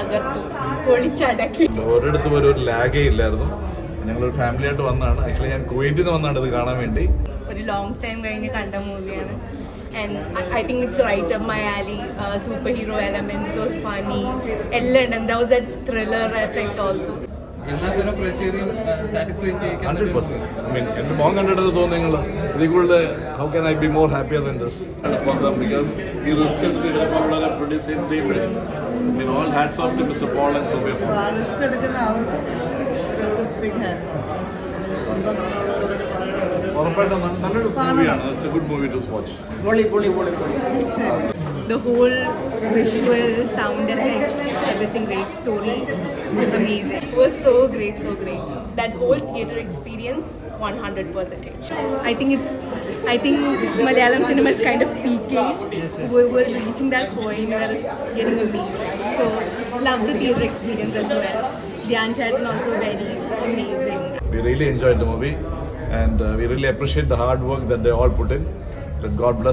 തകർത്തു പൊളിച്ചടക്കി. ഒരിടത്തും ഒരു ലാഗേ ഇല്ലായിരുന്നു. ഞങ്ങളൊരു ഫാമിലി ആയിട്ട് വന്നാണ് ആക്ച്വലി ഞാൻ കുവൈറ്റിൽ നിന്ന് വന്നാണ് ഇത് കാണാൻ വേണ്ടി. ഒരു ലോങ് ടൈം കഴിഞ്ഞ് കണ്ട മൂവിയാണ് and I think it's right up my alley super hero elements those funny എല്ലാം ഉണ്ട്. The was a thriller effect also എല്ലാത്തരം പ്രേക്ഷകരെയും സാറ്റിസ്ഫൈ ചെയ്യിക്കാൻ ഹൺഡ്രഡ് പെർസെന്റ് ഐ മീൻ എന്റെ മോൻ കണ്ടെടുത്ത് തോന്നുന്നു നിങ്ങൾ ഇതിൽ കൂടുതൽ how can I be more happier than this for them because ഈ റിസ്ക് എടുത്ത് ഇവരെ വളരെ പ്രൊഡ്യൂസ് ചെയ്ത് ചെയ്യുമ്പോഴേ I mean all hats off to mister Paul and Sophia risk എടുക്കുന്ന ഉറപ്പായിട്ടും നല്ലൊരു മൂവിയാണ് it's a good movie to watch പൊളി പൊളി പൊളി പൊളി the whole visual sound effects. Everything great story. Amazing. It was so great so great. That whole theater experience 100 percentage i think it's i think malayalam cinema is kind of peaking. We were reaching that point where it's getting amazing so love the theater experience as well. Dhyan Chaitan also very amazing. We really enjoyed the movie and uh, we really appreciate the hard work that they all put in. Let God bless